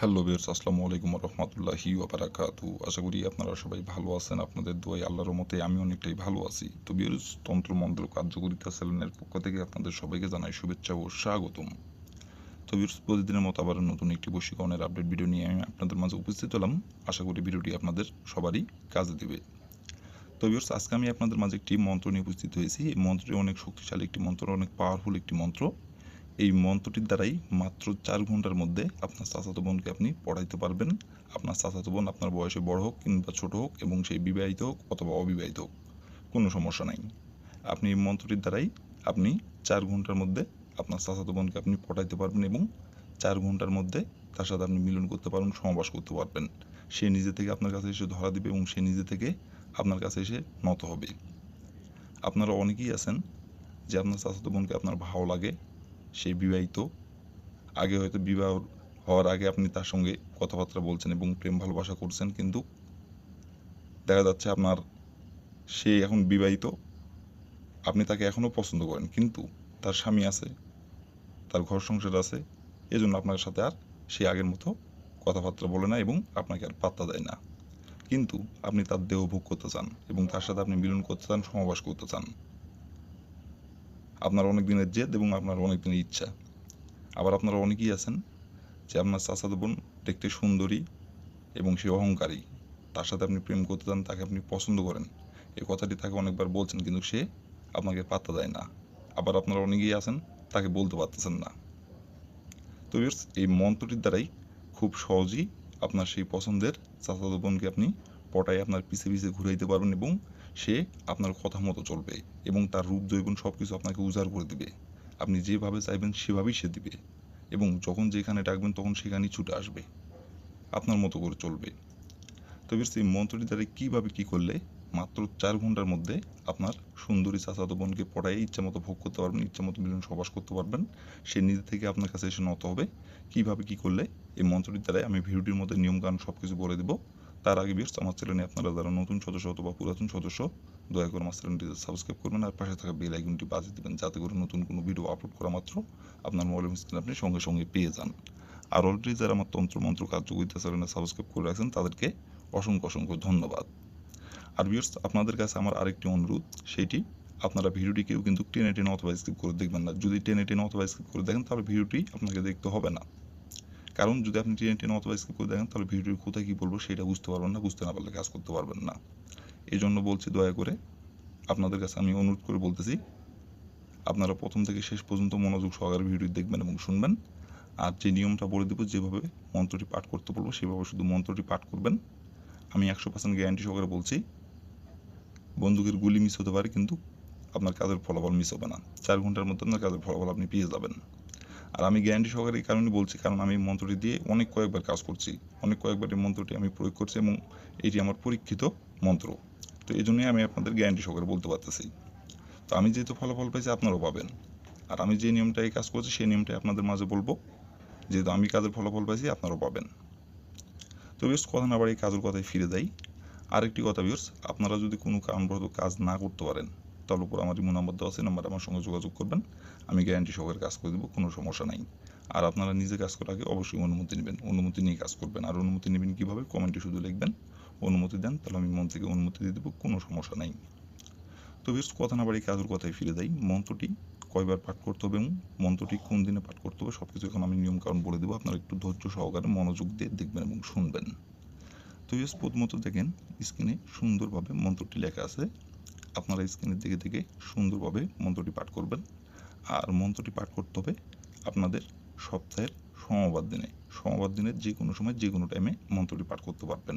Hello বিয়ার্স আসসালামু আলাইকুম রহমতুল্লাহি ওবারাকাতু আশা করি আপনারা সবাই ভালো আছেন, আপনাদের দোয়াই আল্লাহর মতে আমি অনেকটাই ভালো আছি। তো বিয়ার্স তন্ত্র মন্ত্র কার্যকরিতা সেলেনের পক্ষ থেকে আপনাদের সবাইকে জানাই শুভেচ্ছা ও স্বাগতম। তো বিয়ার্স প্রতিদিনের মতো আবার নতুন একটি বশীকরণের আপডেট ভিডিও নিয়ে আমি আপনাদের মাঝে উপস্থিত হলাম। আশা করি ভিডিওটি আপনাদের সবারই কাজে দেবে। তো বিয়ার্স আজকে আমি আপনাদের মাঝে একটি মন্ত্র নিয়ে উপস্থিত হয়েছি। এই মন্ত্রটি অনেক শক্তিশালী, একটি মন্ত্র, অনেক পাওয়ারফুল একটি মন্ত্র। এই মন্ত্রটির দ্বারাই মাত্র চার ঘণ্টার মধ্যে আপনার চাচাতো বোনকে আপনি পড়াইতে পারবেন। আপনার চাচাতো বোন আপনার বয়সে বড় হোক কিংবা ছোট হোক এবং সেই বিবাহিত হোক অথবা অবিবাহিত হোক, কোনো সমস্যা নাই। আপনি এই মন্ত্রটির দ্বারাই আপনি চার ঘণ্টার মধ্যে আপনার চাচাতো বোনকে আপনি পড়াইতে পারবেন এবং চার ঘণ্টার মধ্যে তার সাথে আপনি মিলন করতে পারবেন সমাবাস করতে পারবেন। সে নিজে থেকে আপনার কাছে এসে ধরা দিবে এবং সে নিজে থেকে আপনার কাছে এসে নত হবে। আপনারা অনেকেই আছেন যে আপনার চাচাতো বোনকে আপনার ভালো লাগে সে বিবাহিত। আগে হয়তো বিবাহ হওয়ার আগে আপনি তার সঙ্গে কথাবার্তা বলছেন এবং প্রেম ভালোবাসা করছেন, কিন্তু দেখা যাচ্ছে আপনার সে এখন বিবাহিত। আপনি তাকে এখনও পছন্দ করেন, কিন্তু তার স্বামী আছে, তার ঘর সংসার আছে, এজন্য আপনার সাথে আর সে আগের মতো কথাবার্তা বলে না এবং আপনাকে আর পাত্তা দেয় না। কিন্তু আপনি তার দেহ ভোগ করতে চান এবং তার সাথে আপনি মিলন করতে চান সমাবাস করতে চান। আপনার অনেক দিনের জেদ এবং আপনার অনেক দিনের ইচ্ছা। আবার আপনারা অনেকেই আছেন যে আপনার চাচাতো বোন দেখতে সুন্দরী এবং সে অহংকারী। তার সাথে আপনি প্রেম করতে চান, তাকে আপনি পছন্দ করেন। এই কথাটি তাকে অনেকবার বলছেন কিন্তু সে আপনাকে পাত্তা দেয় না। আবার আপনারা অনেকেই আছেন, তাকে বলতে পারতেছেন না। তো এই মন্ত্রটির দ্বারাই খুব সহজেই আপনার সেই পছন্দের চাচাতো বোনকে আপনি পটায় আপনার পিছে পিছে ঘুরাইতে পারবেন এবং সে আপনার কথা মতো চলবে এবং তার রূপ জৈবন সব কিছু আপনাকে উজাড় করে দিবে। আপনি যেভাবে চাইবেন সেভাবেই সে দিবে এবং যখন যেখানে ডাকবেন তখন সেখানেই ছুটে আসবে। আপনার মতো করে চলবে। তবে সেই মন্ত্রটি দ্বারা কীভাবে কী করলে মাত্র চার ঘণ্টার মধ্যে আপনার সুন্দরী চাচাতো বোনকে পড়াই ইচ্ছা মতো ভোগ করতে পারবেন, ইচ্ছা মতো মিলন সবাস করতে পারবেন, সে নিজে থেকে আপনার কাছে এসে নত হবে। কীভাবে কী করলে এই মন্ত্রটির দ্বারাই আমি ভিডিওটির মধ্যে নিয়মকানুন সব কিছু বলে দেবো। তার আগে বিয়ার্স আমার চ্যানেলে আপনারা যারা নতুন সদস্য অথবা পুরাতন সদস্য, দয়া করে আমার চ্যানেলটিতে সাবস্ক্রাইব করবেন আর পাশে থাকা বেল আইকনটি বাজিয়ে দেবেন যাতে করে নতুন কোনো ভিডিও আপলোড করা মাত্র আপনার মোবাইল স্ক্রিন আপনি সঙ্গে সঙ্গে পেয়ে যান। আর অলরেডি যারা আমার তন্ত্র মন্ত্র কার্যকরিতা চ্যানেলে সাবস্ক্রাইব করে রাখছেন, তাদেরকে অসংখ্য অসংখ্য ধন্যবাদ। আর বিয়ার্স আপনাদের কাছে আমার আরেকটি অনুরোধ, সেইটি আপনারা ভিডিওটি কেউ কিন্তু টেনে টেনে অথবা স্কিপ করে দেখবেন না। যদি টেনে টেনে অথবা স্কিপ করে দেখেন, তাহলে ভিডিওটি আপনাকে দেখতে হবে না। কারণ যদি আপনি টেনে টেনে অথবা স্কিপ করে দেখেন, তাহলে ভিডিওর কোথায় কী বলব সেটা বুঝতে পারবেন না, বুঝতে না পারলে কাজ করতে পারবেন না। এই জন্য বলছি দয়া করে আপনাদের কাছে আমি অনুরোধ করে বলতেছি, আপনারা প্রথম থেকে শেষ পর্যন্ত মনোযোগ সহকারে ভিডিও দেখবেন এবং শুনবেন। আর যে নিয়মটা বলে দেবো, যেভাবে মন্ত্রটি পাঠ করতে বলব, সেভাবে শুধু মন্ত্রটি পাঠ করবেন। আমি একশো পার্সেন্ট গ্যারান্টি সহকারে বলছি, বন্দুকের গুলি মিস হতে পারে, কিন্তু আপনার কাজের ফলাফল মিস হবে না। চার ঘণ্টার মধ্যে আপনার কাজের ফলাফল আপনি পেয়ে যাবেন। আর আমি গ্যারান্টি সহকারে এই কারণে বলছি, কারণ আমি মন্ত্রটি দিয়ে অনেক কয়েকবার কাজ করছি। অনেক কয়েকবার এই মন্ত্রটি আমি প্রয়োগ করছি এবং এটি আমার পরীক্ষিত মন্ত্র। তো এই জন্যই আমি আপনাদের গ্যারান্টি সহকারে বলতে পারতেছি। তো আমি যেহেতু ফলাফল পাইছি আপনারাও পাবেন। আর আমি যে নিয়মটাই কাজ করছি, সেই নিয়মটাই আপনাদের মাঝে বলব। যেহেতু আমি কাজের ফলাফল পাইছি আপনারাও পাবেন। তো বেশ কথা না বাড়ি কাজের কথায় ফিরে যাই। আরেকটি কথা বিয়র্স আপনারা যদি কোনো কারণবশত কাজ না করতে পারেন তাহলে উপর আমার ইমো নাম্বার দেওয়া আছে, নাম্বারে আমার সঙ্গে যোগাযোগ করবেন। আমি গ্যারান্টি সহকারে কাজ করে দেবো, কোনো সমস্যা নাই। আর আপনারা নিজে কাজ করার আগে অবশ্যই অনুমতি নেবেন, অনুমতি নিয়ে কাজ করবেন। আর অনুমতি নেবেন কীভাবে? কমেন্টে শুধু লিখবেন, অনুমতি দেন, তাহলে আমি মন থেকে অনুমতি দিয়ে দেবো, কোনো সমস্যা নাই। তো বেশ কথা না বাড়ি কাজের কথায় ফিরে যাই। মন্ত্রটি কয়বার পাঠ করতে হবে এবং মন্ত্রটি কোন দিনে পাঠ করতে হবে সব কিছু এখন আমি নিয়ম কারণ বলে দেবো। আপনারা একটু ধৈর্য সহকারে মনোযোগ দিয়ে দেখবেন এবং শুনবেন। তো বেশ প্রথমত দেখেন স্ক্রিনে সুন্দরভাবে মন্ত্রটি লেখা আছে। আপনারা স্ক্রিনের দিকে থেকে সুন্দরভাবে মন্ত্রটি পাঠ করবেন। আর মন্ত্রটি পাঠ করতে হবে আপনাদের সপ্তাহের সোমবার দিনে। সোমবার দিনের যে কোনো সময় যে কোনো টাইমে মন্ত্রটি পাঠ করতে পারবেন।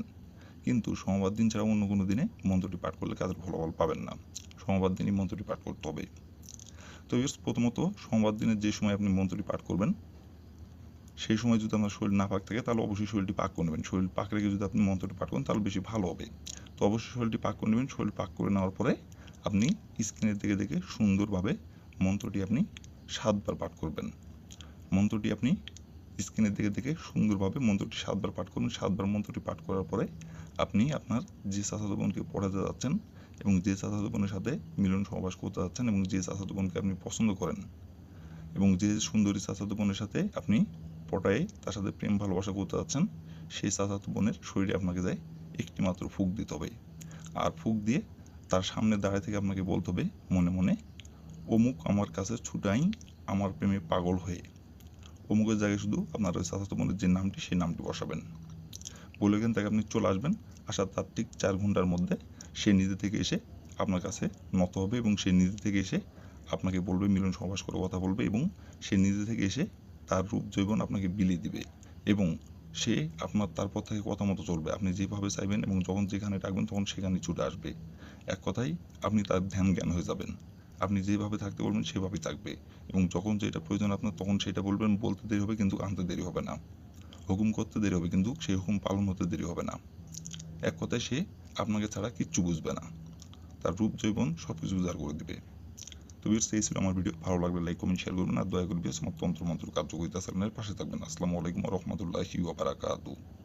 কিন্তু সোমবার দিন ছাড়া অন্য কোনো দিনে মন্ত্রটি পাঠ করলে কাজের ফলাফল পাবেন না। সোমবার দিনই মন্ত্রটি পাঠ করতে হবে। তো প্রথমত সোমবার দিনের যে সময় আপনি মন্ত্রটি পাঠ করবেন, সেই সময় যদি আপনার শরীর না পাক থাকে, তাহলে অবশ্যই শরীরটি পাক করে নেবেন। শরীর পাক রেখে যদি আপনি মন্ত্রটি পাঠ করেন, তাহলে বেশি ভালো হবে। তো অবশ্যই শরীরটি পাক করে নেবেন। শরীর পাক করে নেওয়ার পরে আপনি স্ক্রিনের দিকে দেখে সুন্দরভাবে মন্ত্রটি আপনি সাতবার পাঠ করবেন। মন্ত্রটি আপনি স্ক্রিনের দিকে দেখে সুন্দরভাবে মন্ত্রটি সাতবার পাঠ করবেন সাতবার মন্ত্রটি পাঠ করার পরে আপনি আপনার যে চাচাতো বোনকে পড়াতে যাচ্ছেন এবং যে চাচাতো বোনের সাথে মিলন সহবাস করতে যাচ্ছেন এবং যে চাচাতো বোনকে আপনি পছন্দ করেন এবং যে সুন্দরী চাচাতো বোনের সাথে আপনি পটায়ে তার সাথে প্রেম ভালোবাসা করতে যাচ্ছেন, সেই চাচাতো বোনের শরীরে আপনাকে যায় একটি মাত্র ফুক দিতে হবে। আর ফুক দিয়ে তার সামনে দাঁড়ায় থেকে আপনাকে বলতে হবে, মনে মনে, অমুক আমার কাছে ছুটাই আমার প্রেমে পাগল হয়ে। অমুকের জায়গায় শুধু আপনার ওই চাচাতো বোনের যে নামটি, সেই নামটি বসাবেন। বলে এখান থেকে আপনি চলে আসবেন। আসার তার ঠিক চার ঘণ্টার মধ্যে সে নিজে থেকে এসে আপনার কাছে নত হবে এবং সে নিজে থেকে এসে আপনাকে বলবে, মিলন সহবাস করে কথা বলবে এবং সে নিজে থেকে এসে তার রূপ জৈবন আপনাকে বিলিয়ে দিবে এবং সে আপনার তারপর থেকে কথা মতো চলবে। আপনি যেভাবে চাইবেন এবং যখন যেখানে ডাকবেন তখন সেখানে ছুটে আসবে। এক কথায় আপনি তার ধ্যান জ্ঞান হয়ে যাবেন। আপনি যেভাবে থাকতে বলবেন, সেভাবেই থাকবে। এবং যখন যেটা প্রয়োজন আপনার, তখন সেটা বলবেন, বলতে দেরি হবে কিন্তু আনতে দেরি হবে না। হুকুম করতে দেরি হবে কিন্তু সেই হুকুম পালন হতে দেরি হবে না। এক কথায় সে আপনাকে ছাড়া কিচ্ছু বুঝবে না। তার রূপ জৈবন সব কিছু উজাড় করে দিবে। তো বিয়ার্স এই ছিল আমার ভিডিও। ভালো লাগলে লাইক কমেন্ট শেয়ার করবেন আর দয়া করে বিয়ার্স আমার তন্ত্র মন্ত্র কার্যকরিতা চ্যানেলের পাশে থাকবেন। আসসালামু আলাইকুম রহমতুল্লাহি ওয়া বারাকাতুহু।